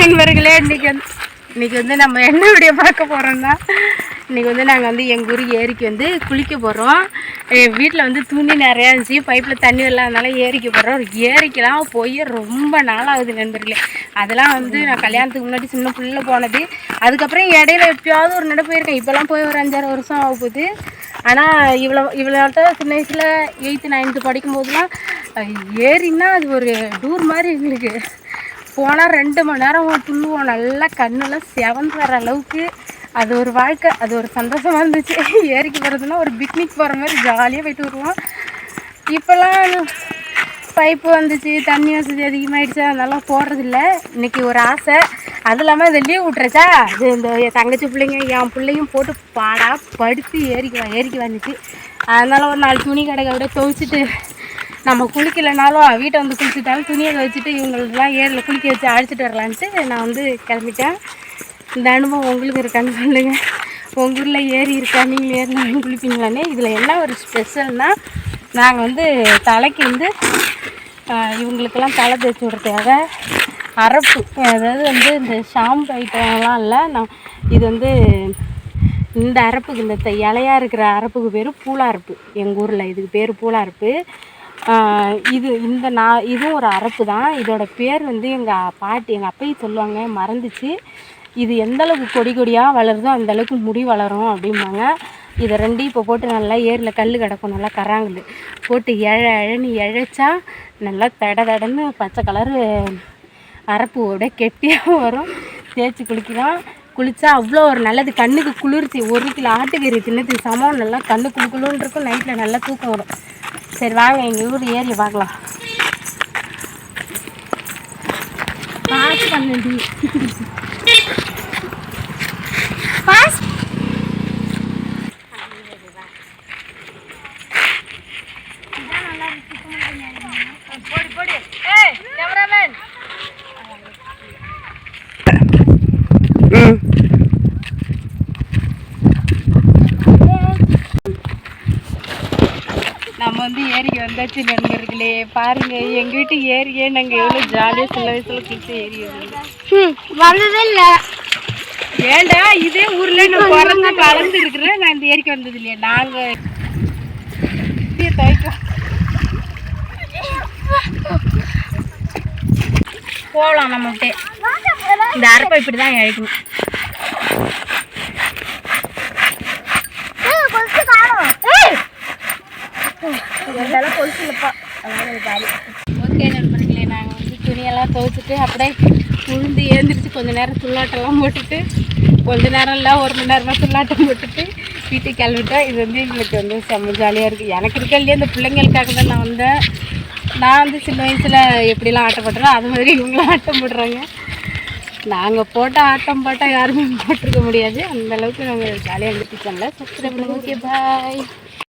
நண்பர்களே இன்னைக்கு வந்து இன்னைக்கு வந்து நம்ம என்ன வீடியோ பார்க்க போகிறோம்னா இன்னைக்கு வந்து நாங்கள் வந்து எங்கள் ஊர் ஏரிக்கு வந்து குளிக்க போகிறோம் வீட்டில் வந்து துணி நிறையா இருந்துச்சு. பைப்பில் தண்ணி இல்லாதனால ஏரிக்கு போகிறோம் ஏரிக்கெலாம் போய் ரொம்ப நாளாகுது நண்பர்களே. அதெல்லாம் வந்து நான் கல்யாணத்துக்கு முன்னாடி சின்ன பிள்ளை போனது. அதுக்கப்புறம் இடையில எப்பயாவது ஒரு நட போயிருக்கேன். இப்போலாம் போய் ஒரு அஞ்சாறு வருஷம் ஆக போகுது. ஆனால் இவ்வளோ இவ்வளோட்ட சின்ன வயசில் எயித்து நைன்த்து படிக்கும்போதெல்லாம் ஏரின்னா அது ஒரு டூர் மாதிரி எங்களுக்கு. போனால் ரெண்டு மணி நேரம் துள்ளுவோம் நல்லா கண்ணெல்லாம் செவன் வர அளவுக்கு அது ஒரு வாழ்க்கை அது ஒரு சந்தோஷமாக இருந்துச்சு. ஏரிக்கு போகிறதுனா ஒரு பிக்னிக் போகிற மாதிரி ஜாலியாக போயிட்டு வருவோம். இப்போல்லாம் பைப்பு வந்துச்சு தண்ணி வசதி அதிகமாகிடுச்சு அதெல்லாம் போடுறதில்ல. இன்றைக்கி ஒரு ஆசை. அது இல்லாமல் இதை லீவ் விட்றச்சா இது இந்த என் தங்கச்சி பிள்ளைங்க என் பிள்ளையும் போட்டு பாடாக படுத்து ஏரிக்கு வா ஏரிக்கு வந்துச்சு. அதனால ஒரு நாலு துணி கடைக்க விட துவைச்சிட்டு நம்ம குளிக்கலைனாலும் வீட்டை வந்து குளிச்சுட்டாலும் துணியை வச்சுட்டு இவங்களுக்குலாம் ஏரியில் குளிக்க வச்சு அழைச்சிட்டு வரலான்ட்டு நான் வந்து கிளம்பிட்டேன். இந்த அனுபவம் உங்களுக்கு இருக்கான்னு சொல்லுங்கள் உங்கள் ஊரில் ஏரி இருக்கா? நீங்கள் ஏரியில் குளிப்பீங்களானே. இதில் என்ன ஒரு ஸ்பெஷல்னால் நாங்கள் வந்து தலைக்கு வந்து இவங்களுக்கெல்லாம் தலை தேய்ச்சி விடுறதுக்காக அரப்பு அதாவது வந்து இந்த ஷாம்பு ஐட்டம்லாம் இல்லை. நான் இது வந்து இந்த அரப்புக்கு இந்த த- இருக்கிற அரப்புக்கு பேர் பூலாரப்பு எங்கள் ஊரில் இதுக்கு பேர் பூலாரப்பு ஆஹ் இது இந்த நான் இதுவும் ஒரு அரப்பு தான். இதோட பேர் வந்து எங்கள் பாட்டி எங்கள் அப்பையை சொல்லுவாங்க மறந்துச்சு. இது எந்தளவுக்கு கொடி கொடியாக வளருதோ அந்த அளவுக்கு முடி வளரும் அப்படிம்பாங்க. இதை ரெண்டையும் இப்போ போட்டு நல்லா ஏரியில் கல் கிடக்கும் நல்லா கராங்குது. போட்டு எழ எழன்னு இழைச்சா நல்லா தட தடன்னு பச்சை கலரு விட கெட்டியாக வரும். தேய்ச்சி குளிக்கலாம். குளித்தா அவ்வளோ ஒரு நல்லது. கண்ணுக்கு குளிர்ச்சி. ஒரு கிலோ ஆட்டுக்கறி தின்னது சமம். நல்லா கண்ணு குளு இருக்கும். நைட்டில் நல்லா தூக்கம் வரும். சரி வாங்க எங்கள் ஊர் ஏறி பார்க்கலாம். பார்த்து பண்ணி பாஸ் போடி போடி ஏய் கேமராமேன் நம்ம வந்து ஏரிக்கு வந்தாச்சு நண்பர்களே. பாருங்க எங்க வீட்டு ஏரியே நாங்க எவ்வளவு ஜாலியா சின்ன வயசுல குளிச்ச ஏரி வந்ததே இல்ல. ஏண்டா இதே ஊர்ல நான் பிறந்து வளர்ந்து இருக்கிறேன் நான் இந்த ஏரிக்கு வந்தது இல்லையா? நாங்க போகலாம் நம்ம விட்டே. இந்த அரப்பை இப்படி தான் இழைக்கணும் கொஞ்சம் காணும் ஓகே நண்பர்களே நாங்கள் வந்து துணியெல்லாம் துவைச்சிட்டு அப்படியே உளுந்து ஏந்திரிச்சு கொஞ்ச நேரம் துள்ளாட்டெல்லாம் போட்டுட்டு கொஞ்ச நேரம் இல்லை ஒரு மணி நேரமாக துள்ளாட்டம் போட்டுட்டு வீட்டுக்கு கிளம்பிட்டோம். இது வந்து எங்களுக்கு வந்து செம்ம ஜாலியாக இருக்குது எனக்கு இருக்க இல்லையா இந்த பிள்ளைங்களுக்காக தான் நான் வந்தேன் நான் வந்து சின்ன வயசில் எப்படிலாம் ஆட்டம் போட்டுறேன் அது மாதிரி இவங்களும் ஆட்டம் போடுறாங்க. நாங்கள் போட்ட ஆட்டம் போட்டால் யாருமே போட்டிருக்க முடியாது. அந்த அளவுக்கு நாங்கள் ஜாலியாக இருந்துட்டு சப்ஸ்கிரைப் பண்ணுங்க. Okay bye